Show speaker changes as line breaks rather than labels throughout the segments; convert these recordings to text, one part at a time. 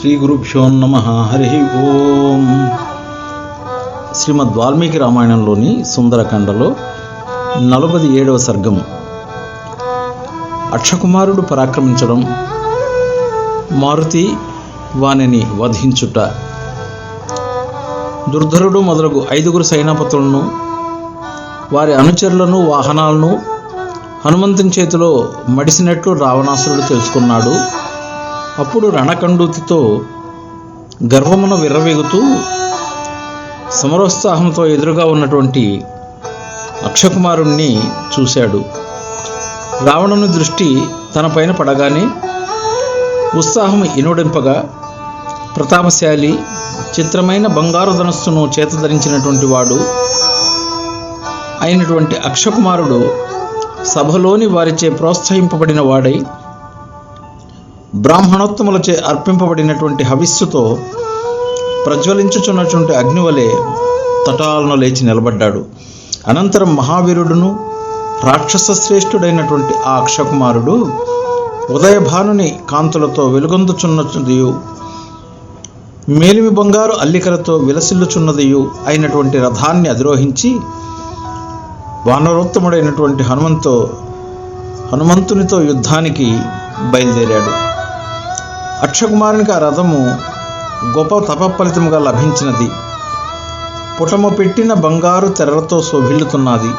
శ్రీగురుభ్యో నమ. హరి ఓం. శ్రీమద్ వాల్మీకి రామాయణంలోని సుందరకాండలో నలభై ఏడవ సర్గం. అక్షకుమారుడు పరాక్రమించడం మారుతి వానిని వధించుట. దుర్ధరుడు మొదలగు ఐదుగురు సైనాపతులను వారి అనుచరులను వాహనాలను హనుమంతుని చేతిలో మడిసినట్లు రావణాసురుడు తెలుసుకున్నాడు. అప్పుడు రణకండూతితో గర్వమున విర్రవేగుతూ సమరోత్సాహంతో ఎదురుగా ఉన్నటువంటి అక్షకుమారుణ్ణి చూశాడు. రావణుని దృష్టి తనపైన పడగానే ఉత్సాహం ఇనుడింపగా ప్రతాపశాలి చిత్రమైన బంగారు ధనస్సును చేతధరించినటువంటి వాడు అయినటువంటి అక్షకుమారుడు సభలోని వారిచే ప్రోత్సహింపబడిన వాడై బ్రాహ్మణోత్తములచే అర్పింపబడినటువంటి హవిస్సుతో ప్రజ్వలించుచున్నటువంటి అగ్నివలే తటాలను లేచి నిలబడ్డాడు. అనంతరం మహావీరుడును రాక్షస శ్రేష్ఠుడైనటువంటి ఆ అక్షకుమారుడు ఉదయభానుని కాంతులతో వెలుగొందుచున్నదియు మేలిమి బంగారు అల్లికలతో విలసిల్లుచున్నదియు అయినటువంటి రథాన్ని అధిరోహించి వానరోత్తముడైనటువంటి హనుమంతో హనుమంతునితో యుద్ధానికి బయలుదేరాడు. అక్షకుమారునికి ఆ రథము గొప్ప తపఫలితముగా లభించినది. పుటము పెట్టిన బంగారు తెరలతో శోభిల్లుతున్నది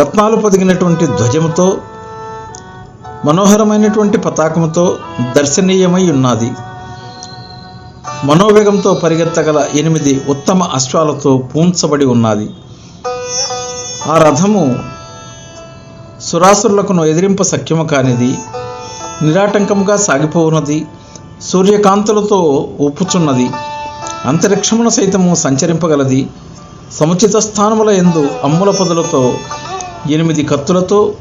రత్నాలు పొదిగినటువంటి ధ్వజముతో మనోహరమైనటువంటి పతాకముతో దర్శనీయమై ఉన్నది. మనోవేగంతో పరిగెత్తగల ఎనిమిది ఉత్తమ అశ్వాలతో పూంచబడి ఉన్నది. ఆ రథము సురాసురులకును ఎదిరింప సఖ్యము కానిది నిరాటంకముగా సాగిపోవున్నది. సూర్యకాంతులతో ఒప్పుచున్నది. అంతరిక్షమున సైతము సంచరింపగలది. సముచిత స్థానముల ఎందు అమ్ముల పొదలతో ఎనిమిది కత్తులతో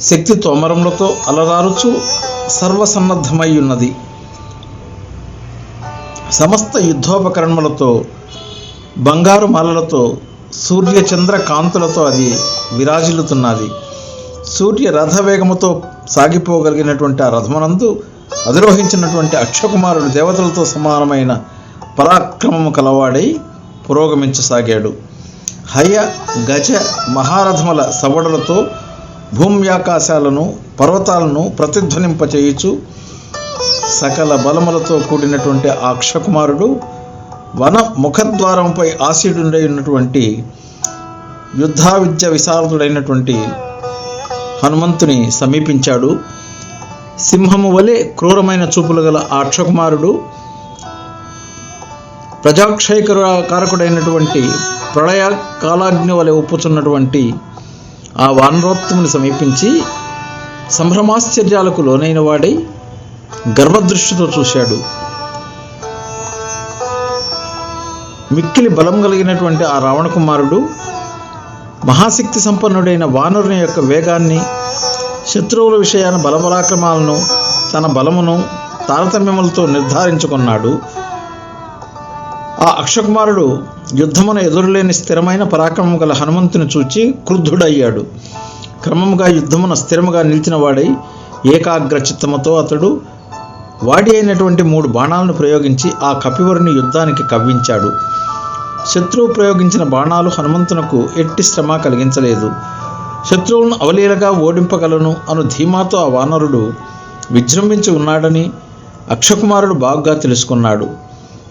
శక్తి తోమరములతో అలరారుచు సర్వసన్నద్ధమై ఉన్నది సమస్త యుద్ధోపకరణములతో బంగారు మాలలతో సూర్యచంద్ర కాంతులతో అది విరాజిల్లుతున్నది. సూర్య రథవేగముతో సాగిపోగలిగినటువంటి ఆ రథమునందు అధిరోహించినటువంటి అక్షకుమారుడు దేవతలతో సమానమైన పరాక్రమము కలవాడై పురోగమించసాగాడు. హయ గజ మహారథముల సవడలతో భూమ్యాకాశాలను పర్వతాలను ప్రతిధ్వనింపచేయుచు సకల బలములతో కూడినటువంటి ఆ అక్షకుమారుడు వన ముఖద్వారంపై ఆసీడుండై ఉన్నటువంటి యుద్ధా విద్య విశారదుడైనటువంటి హనుమంతుని సమీపించాడు. సింహము వలె క్రూరమైన చూపులు గల ఆ అక్షకుమారుడు ప్రజాక్షయకర కారకుడైనటువంటి ప్రళయ కాలాగ్ని వలె ఒప్పుచున్నటువంటి ఆ వానరోత్తముని సమీపించి సంభ్రమాశ్చర్యాలకు లోనైన వాడై గర్వదృష్టితో చూశాడు. మిక్కిలి బలం కలిగినటువంటి ఆ రావణ కుమారుడు మహాశక్తి సంపన్నుడైన వానరుని యొక్క వేగాన్ని శత్రువుల విషయాన బలపరాక్రమాలను తన బలమును తారతమ్యములతో నిర్ధారించుకున్నాడు. ఆ అక్షకుమారుడు యుద్ధమున ఎదురులేని స్థిరమైన పరాక్రమం గల హనుమంతుని చూచి క్రుద్ధుడయ్యాడు. క్రమముగా యుద్ధమున స్థిరముగా నిలిచిన వాడై ఏకాగ్ర చిత్తముతో అతడు వాడి అయినటువంటి మూడు బాణాలను ప్రయోగించి ఆ కపివరుని యుద్ధానికి కవ్వించాడు. శత్రువు ప్రయోగించిన బాణాలు హనుమంతునకు ఎట్టి శ్రమ కలిగించలేదు. శత్రువులను అవలీలగా ఓడింపగలను అను ధీమాతో ఆ వానరుడు విజృంభించి ఉన్నాడని అక్షకుమారుడు బాగుగా తెలుసుకున్నాడు.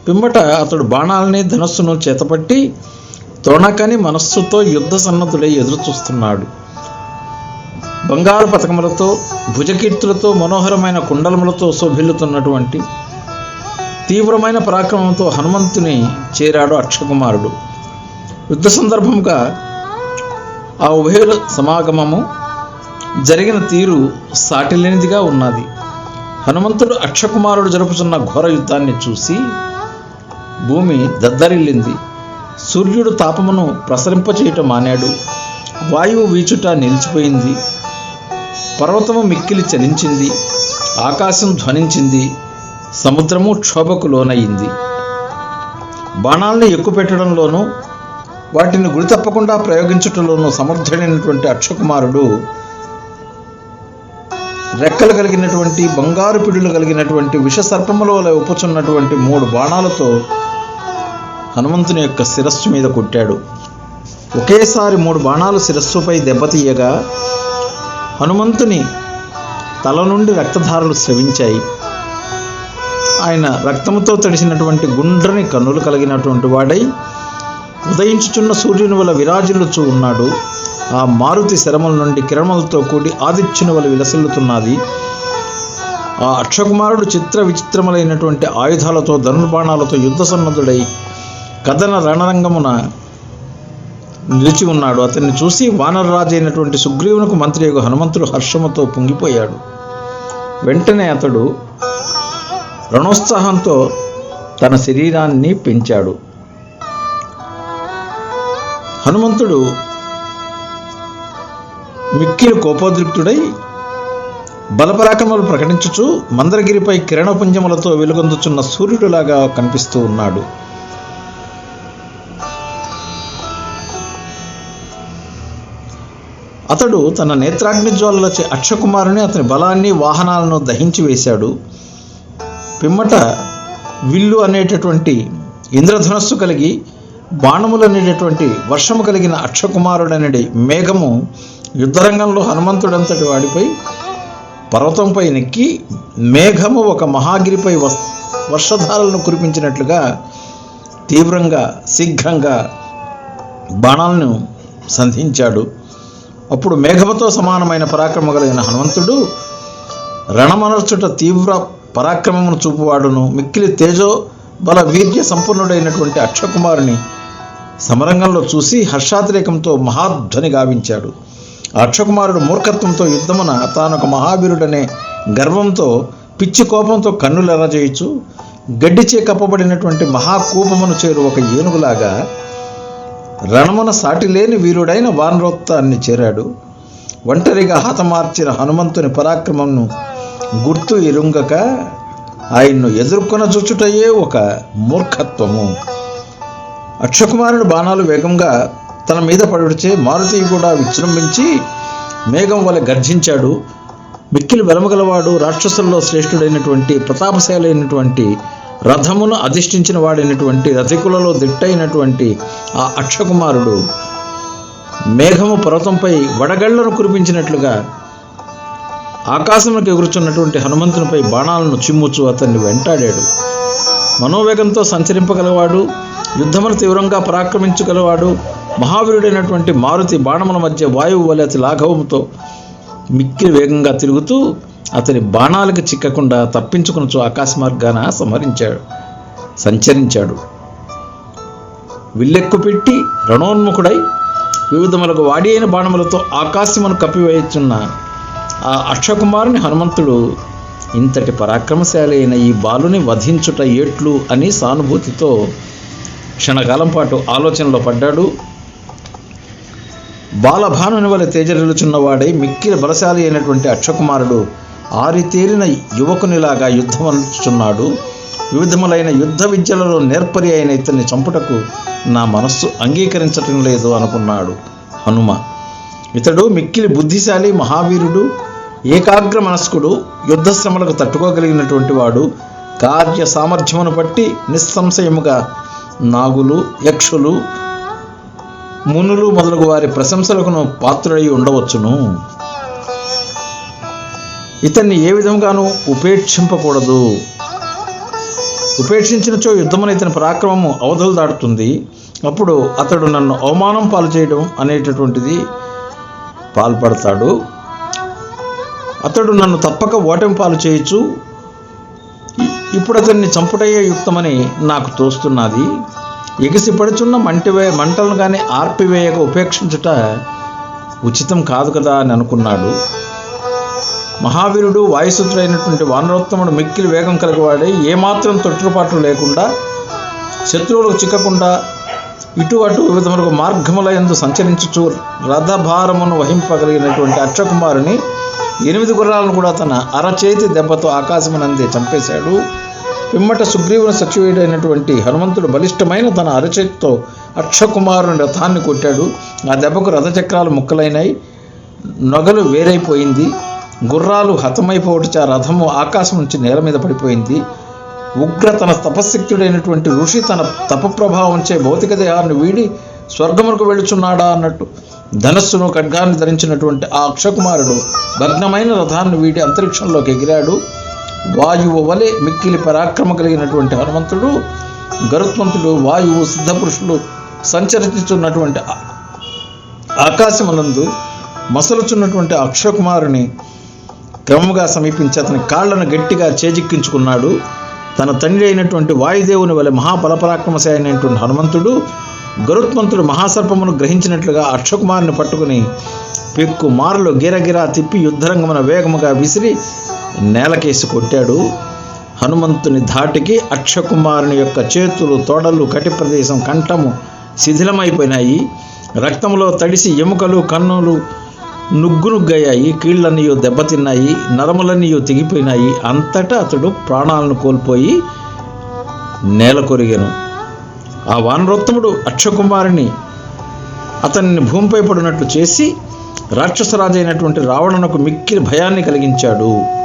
పిమ్మట అతడు బాణాలని ధనస్సును చేతపట్టి తోణకని మనస్సుతో యుద్ధ సన్నద్ధుడై ఎదురు చూస్తున్నాడు బంగారు పథకములతో భుజకీర్తులతో మనోహరమైన కుండలములతో శోభిల్లుతున్నటువంటి తీవ్రమైన పరాక్రమంతో హనుమంతుని చేరాడు అక్షకుమారుడు. యుద్ధ సందర్భంగా ఆ ఉభయుల సమాగమము జరిగిన తీరు సాటిలేనిదిగా ఉన్నది. హనుమంతుడు అక్షకుమారుడు జరుపుతున్న ఘోర యుద్ధాన్ని చూసి భూమి దద్దరిల్లింది. సూర్యుడు తాపమును ప్రసరింపచేయటం మానాడు. వాయువు వీచుట నిలిచిపోయింది. పర్వతము మిక్కిలి చలించింది. ఆకాశం ధ్వనించింది. సముద్రము క్షోభకు లోనయ్యింది బాణాలను ఎక్కుపెట్టడంలోనూ వాటిని గురి తప్పకుండా ప్రయోగించటంలోనూ సమర్థుడైనటువంటి అక్షకుమారుడు రెక్కలు కలిగినటువంటి బంగారు పిడులు కలిగినటువంటి విష సర్పముల వలె ఉప్పుచున్నటువంటి మూడు బాణాలతో హనుమంతుని యొక్క శిరస్సు మీద కొట్టాడు. ఒకేసారి మూడు బాణాలు శిరస్సుపై దెబ్బతీయగా హనుమంతుని తల నుండి రక్తధారలు స్రవించాయి. ఆయన రక్తముతో తడిసినటువంటి గుండ్రని కన్నులు కలిగినటువంటి వాడై ఉదయించుచున్న సూర్యుని వల్ల విరాజిల్లుచూ ఉన్నాడు. ఆ మారుతి శరముల నుండి కిరణములతో కూడి ఆదిత్యుని వల్ల విలసిల్లుతున్నది. ఆ అక్షకుమారుడు చిత్ర విచిత్రములైనటువంటి ఆయుధాలతో ధనుర్బాణాలతో యుద్ధ సన్నద్ధుడై కథన రణరంగమున నిలిచి ఉన్నాడు. అతన్ని చూసి వానరరాజు అయినటువంటి సుగ్రీవునకు మంత్రి యొక్క హనుమంతుడు హర్షముతో పొంగిపోయాడు. వెంటనే అతడు రణోత్సాహంతో తన శరీరాన్ని పెంచాడు. హనుమంతుడు మిక్కిలి కోపోద్రిక్తుడై బలపరాక్రమాలు ప్రకటించుచు మందరగిరిపై కిరణపుంజములతో వెలుగొందుచున్న సూర్యుడులాగా కనిపిస్తూ ఉన్నాడు. అతడు తన నేత్రాగ్నిజ్వాలలచే అక్షకుమారుని అతని బలాన్ని వాహనాలను దహించి వేశాడు. పిమ్మట విల్లు అనేటటువంటి ఇంద్రధనస్సు కలిగి బాణములు అనేటటువంటి వర్షము కలిగిన అక్షకుమారుడనే మేఘము యుద్ధరంగంలో హనుమంతుడంతటి వాడిపై పర్వతంపై నెక్కి మేఘము ఒక మహాగిరిపై వస్ వర్షధారలను కురిపించినట్లుగా తీవ్రంగా శీఘ్రంగా బాణాలను సంధించాడు. అప్పుడు మేఘముతో సమానమైన పరాక్రమ కలిగిన హనుమంతుడు రణమనర్చుట తీవ్ర పరాక్రమమును చూపువాడును. మిక్కిలి తేజో బల వీర్య సంపన్నుడైనటువంటి అక్షకుమారుని సమరంగంలో చూసి హర్షాతిరేకంతో మహాధ్వని గావించాడు. అక్షకుమారుడు మూర్ఖత్వంతో యుద్ధమున తానొక మహావీరుడనే గర్వంతో పిచ్చి కోపంతో కన్నులెర్ర చేయొచ్చు గడ్డిచే కప్పబడినటువంటి మహాకూపమును చేరు ఒక ఏనుగులాగా రణమున సాటిలేని వీరుడైన వానరోత్తాన్ని చేరాడు. ఒంటరిగా హతమార్చిన హనుమంతుని పరాక్రమంను గుర్తు ఇరుంగక ఆయన్ను ఎదుర్కొన చూచుటయే ఒక మూర్ఖత్వము. అక్షకుమారుడు బాణాలు వేగంగా తన మీద పడుచే మారుతి కూడా విజృంభించి మేఘం వలె గర్జించాడు. మిక్కిలి బలమగలవాడు రాక్షసుల్లో శ్రేష్ఠుడైనటువంటి ప్రతాపశాలైనటువంటి రథమును అధిష్ఠించిన వాడైనటువంటి రథికులలో దిట్టైనటువంటి ఆ అక్షకుమారుడు మేఘము పర్వతంపై వడగళ్ళను కురిపించినట్లుగా ఆకాశంలోకి ఎగురుచున్నటువంటి హనుమంతునిపై బాణాలను చిమ్ముచు అతన్ని వెంటాడాడు. మనోవేగంతో సంచరింపగలవాడు యుద్ధమును తీవ్రంగా పరాక్రమించగలవాడు మహావీరుడైనటువంటి మారుతి బాణముల మధ్య వాయువు వలె అతి లాఘవంతో మిక్కిలి వేగంగా తిరుగుతూ అతని బాణాలకు చిక్కకుండా తప్పించుకునచు ఆకాశ మార్గాన సంహరించాడు సంచరించాడు. విల్లెక్కు పెట్టి రణోన్ముఖుడై వివిధములకు వాడి అయిన బాణములతో ఆకాశమును కప్పివేయుచున్న ఆ అక్షకుమారుని హనుమంతుడు ఇంతటి పరాక్రమశాలి అయిన ఈ బాలుని వధించుట ఏట్లు అని సానుభూతితో క్షణకాలం పాటు ఆలోచనలో పడ్డాడు. బాలభానుని వలె తేజరిలుచున్నవాడై మిక్కిలి బలశాలి అయినటువంటి అక్షకుమారుడు ఆరితేరిన యువకునిలాగా యుద్ధం వివిధములైన యుద్ధ విద్యలలో నేర్పరి అయిన ఇతన్ని చంపుటకు నా మనస్సు అంగీకరించటం లేదు అనుకున్నాడు హనుమ. ఇతడు మిక్కిలి బుద్ధిశాలి మహావీరుడు ఏకాగ్ర మనస్కుడు యుద్ధ శ్రమలకు తట్టుకోగలిగినటువంటి వాడు కార్య సామర్థ్యమును బట్టి నిస్సంశయముగా నాగులు యక్షులు మునులు మొదలగు వారి ప్రశంసలకును పాత్రుడై ఉండవచ్చును. ఇతన్ని ఏ విధంగానూ ఉపేక్షింపకూడదు. ఉపేక్షించినచో యుద్ధమున ఇతని పరాక్రమము అవధులు దాటుతుంది. అప్పుడు అతడు నన్ను అవమానం పాలు చేయడం అనేటటువంటిది పాల్పడతాడు. అతడు నన్ను తప్పక ఓటమి పాలు చేయొచ్చు ఇప్పుడు అతన్ని చంపుటయ్యే యుక్తమని నాకు తోస్తున్నది. ఎగిసిపడుచున్న మంటివే మంటలను కానీ ఆర్పివేయక ఉపేక్షించుట ఉచితం కాదు కదా అని అనుకున్నాడు. మహావీరుడు వాయుసుతుడైనటువంటి వానరోత్తముడు మిక్కిలి వేగం కలిగివాడే ఏమాత్రం తొట్టుపాట్లు లేకుండా శత్రువులకు చిక్కకుండా ఇటు అటు వివిధములకు మార్గముల ఎందు సంచరించుచు రథభారమును వహింపగలిగినటువంటి అక్షకుమారుని ఎనిమిది గుర్రాలను కూడా తన అరచేతి దెబ్బతో ఆకాశమునందే చంపేశాడు. పిమ్మట సుగ్రీవుని సచివుడైనటువంటి హనుమంతుడు బలిష్టమైన తన అరచేతితో అక్షకుమారుని రథాన్ని కొట్టాడు. ఆ దెబ్బకు రథచక్రాలు ముక్కలైనాయి నొగలు వేరైపోయింది. గుర్రాలు హతమైపోవటచ రథము ఆకాశం నుంచి నేల మీద పడిపోయింది. ఉగ్ర తన తపశక్తుడైనటువంటి ఋషి తన తపప్రభావంచే భౌతిక దేహాన్ని వీడి స్వర్గమునకు వెళుచున్నాడా అన్నట్టు ధనస్సును ఖడ్గాన్ని ధరించినటువంటి ఆ అక్షకుమారుడు భగ్నమైన రథాన్ని వీడి అంతరిక్షంలోకి ఎగిరాడు. వాయువు వలె మిక్కిలి పరాక్రమ కలిగినటువంటి హనుమంతుడు గరుత్మంతుడు వాయువు సిద్ధపురుషులు సంచరించుతున్నటువంటి ఆ- ఆకాశమునందు మసలుచున్నటువంటి అక్షకుమారుని క్రమముగా సమీపించి అతని కాళ్ళను గట్టిగా చేజిక్కించుకున్నాడు. తన తండ్రి అయినటువంటి వాయుదేవుని వలె మహాబలపరాక్రమశాయి అయినటువంటి హనుమంతుడు గరుత్మంతుడు మహాసర్పమును గ్రహించినట్లుగా అక్షకుమారుని పట్టుకుని పెక్కు మారులు గిరగిరా తిప్పి యుద్ధరంగమున వేగముగా విసిరి నేలకేసి కొట్టాడు. హనుమంతుని ధాటికి అక్షకుమారుని యొక్క చేతులు తొడలు కటి ప్రదేశం కంఠము శిథిలమైపోయినాయి. రక్తంలో తడిసి ఎముకలు కన్నులు నుగ్గు నుగ్గయ్యాయి దెబ్బతిన్నాయి నరములన్నీ తెగిపోయినాయి. అంతటా అతడు ప్రాణాలను కోల్పోయి నేల కొరిగాను. ఆ వానరోత్తముడు అక్షకుమారిని అతన్ని భూమిపై పడినట్లు చేసి రాక్షసరాజైనటువంటి రావణునకు మిక్కిలి భయాన్ని కలిగించాడు.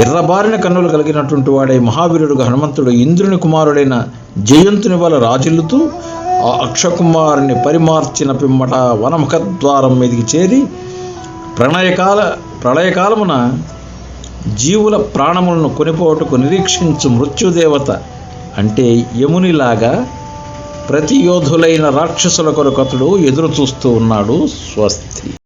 ఎర్రబారిన కన్నులు కలిగినటువంటి వాడే మహావీరుడుగా హనుమంతుడు ఇంద్రుని కుమారుడైన జయంతుని వల్ల రాజిల్లుతూ ఆ అక్షకుమారుని పరిమార్చిన పిమ్మట వనముఖద్వారం మీదికి చేరి ప్రణయకాల ప్రళయకాలమున జీవుల ప్రాణములను కొనిపోవటకు నిరీక్షించు మృత్యుదేవత అంటే యమునిలాగా ప్రతి యోధులైన రాక్షసుల కొరకు అతడు ఎదురు చూస్తూ ఉన్నాడు స్వస్తి.